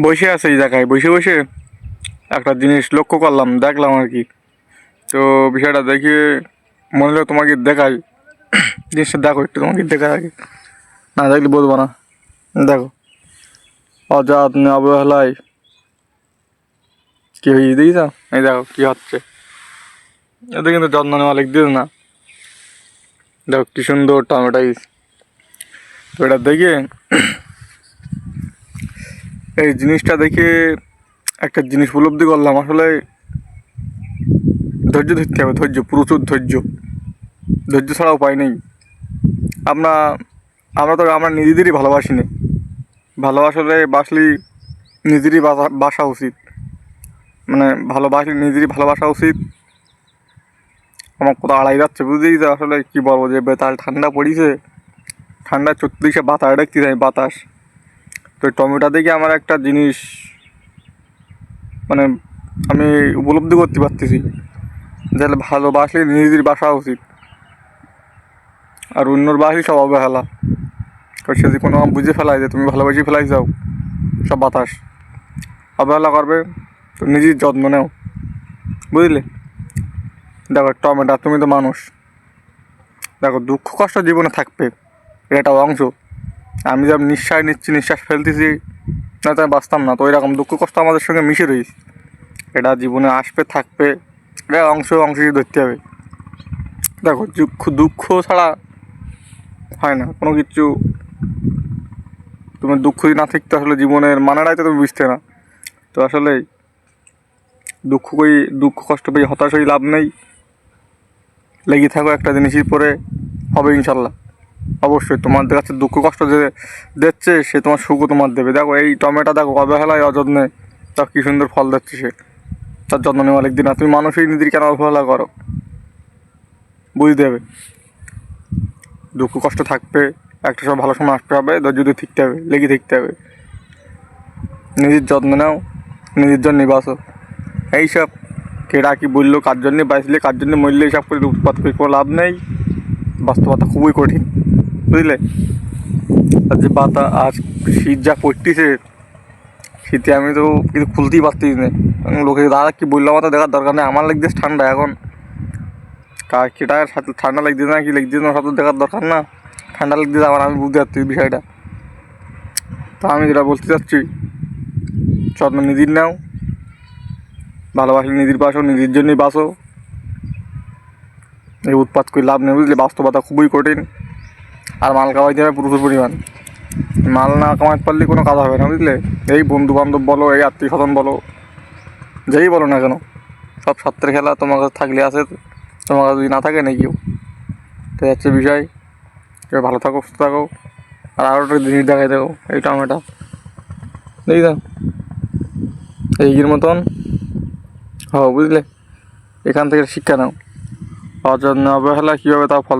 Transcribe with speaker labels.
Speaker 1: বসে আছে এই জায়গায়, বসে বসে একটা জিনিস লক্ষ্য করলাম, দেখলাম আর কি। তো বিষয়টা দেখে, মনে হলো তোমাকে দেখাই। জিনিসটা দেখো, একটু তোমাকে দেখাই আগে। না দেখলে বলব না। দেখো। অযত্নে অবহেলায়। কি হয়েছে দেখিস এই দেখো কী হচ্ছে। এতে কিন্তু যত্ন নেওয়া লিখ দিস না? দেখো কী সুন্দর টমেটাইস তো এটা দেখে এই জিনিসটা দেখে একটা জিনিস উপলব্ধি করলাম। আসলে ধৈর্য ধরতে হবে, ধৈর্য, প্রচুর ধৈর্য। ধৈর্য ছাড়া উপায় নেই। আমরা আমরা তো, আমরা নিজেদেরই ভালোবাসি না। ভালোবাসলে বাসলি নিজেরই বাসা বাসা উচিত। মানে ভালোবাসলে নিজেরই ভালোবাসা উচিত। আমার কোথাও আড়াই যাচ্ছে বুঝতেই আসলে কী বলব যে বেতাল ঠান্ডা পড়িছে। ঠান্ডা চত্রিশে বাতাস, দেখতে যাই বাতাস। তো টমেটো দেখে আমার একটা জিনিস মানে আমি উপলব্ধি করতে পারতেছি। যে ভালোবাসলে নিজেদের বাসা উচিত। আর অন্যর বাসলে সব অবহেলা। কারণ সে যদি কোনো বুঝে ফেলায় যে তুমি ভালোবাসি ফেলাই যাও, সব বাতাস। অবহেলা করবে, তো নিজের যত্ন নেও। বুঝলে? দেখো, টমেটো, তুমি তো মানুষ। দেখো, দুঃখ কষ্ট জীবনে থাকবে। এটা অংশ। আমি যেমন নিঃশ্বাস নিচ্ছি, নিঃশ্বাস ফেলতেছি, না তাই বাঁচতাম না। তো এরকম দুঃখ কষ্ট আমাদের সঙ্গে মিশে রয়েছে এটা জীবনে আসবে, থাকবে, এটা অংশ অংশ ধরতে হবে। দেখো দুঃখ দুঃখ ছাড়া হয় না, কোনো কিছু। তুমি দুঃখ না থাকতে আসলে জীবনের মানেটাই তো তুমি বুঝতে না। তো আসলে দুঃখ করি দুঃখ কষ্ট পেয়ে হতাশ হয়ে লাভ নেই। লেগে থাকো একটা জিনিসই পরে, হবে ইনশাল্লাহ। অবশ্যই তোমাদের কাছে দুঃখ কষ্ট যে দিচ্ছে, সে তোমার সুখও তোমার দেবে। দেখো, এই টমেটো দেখো অবহেলায় অযত্নে, তার কী সুন্দর ফল দিচ্ছে সে। তার যত্ন নেওয়া লিখদি না তুমি মানুষই নিজের কেন অবহেলা করো? বুঝতে দেবে। দুঃখ কষ্ট থাকবে, একটা সব ভালো সময় আসতে হবে, ধৈর্য দিয়ে থাকতে হবে, লেগে থাকতে হবে। নিজের যত্ন নাও, নিজের জন্য বাসো এইসব কেডা কি বলল, কার জন্যে বাঁচলে, কার জন্য মরলে এইসব করে উৎপাত করে কোনো লাভ নেই। বাস্তবতা খুবই কঠিন। বুঝলে? আর যে পাতা আজ শীত যা পড়তেছে, শীতে আমি তো কিছু খুলতেই পারতেছি না। লোকে দাদা, কি বললাম তো দেখার দরকার নেই। আমার লাগছে ঠান্ডা এখন। কার কেটার সাথে ঠান্ডা লাগছে না কি লাগছে না সাথে দেখার দরকার না। ঠান্ডা লাগছে আমার আমি বুঝতে পারছি বিষয়টা। তা আমি যেটা বলতে চাচ্ছি, যত্ন নিজের নাও। ভালোবাসলে নিজের বাসো নিজের জন্যই বাসো। এই উৎপাত করে লাভ নেই, বুঝলি? বাস্তবতা খুবই কঠিন। আর মাল কামাইতে হবে প্রচুর পরিমাণ। মাল না কামাইতে পারলে কোনো কাজ হবে না, বুঝলে? এই বন্ধু বান্ধব বলো, এই আত্মীয় স্বজন বলো, যেই বলো না কেন, সব সত্যের খেলা তোমার কাছে থাকলে আছে, তোমার কাছে যদি না থাকে নেই কেউ তো হচ্ছে বিষয়। কেউ ভালো থাকো, সুস্থ থাকো, আর আরও একটা জিনিস দেখাই দেখো এই টমেটো। দেখি তো এইগির মতন। হ্যাঁ বুঝলে? এখান থেকে শিক্ষা নাও। অযত্ন, অবহেলা, কীভাবে তাও ফল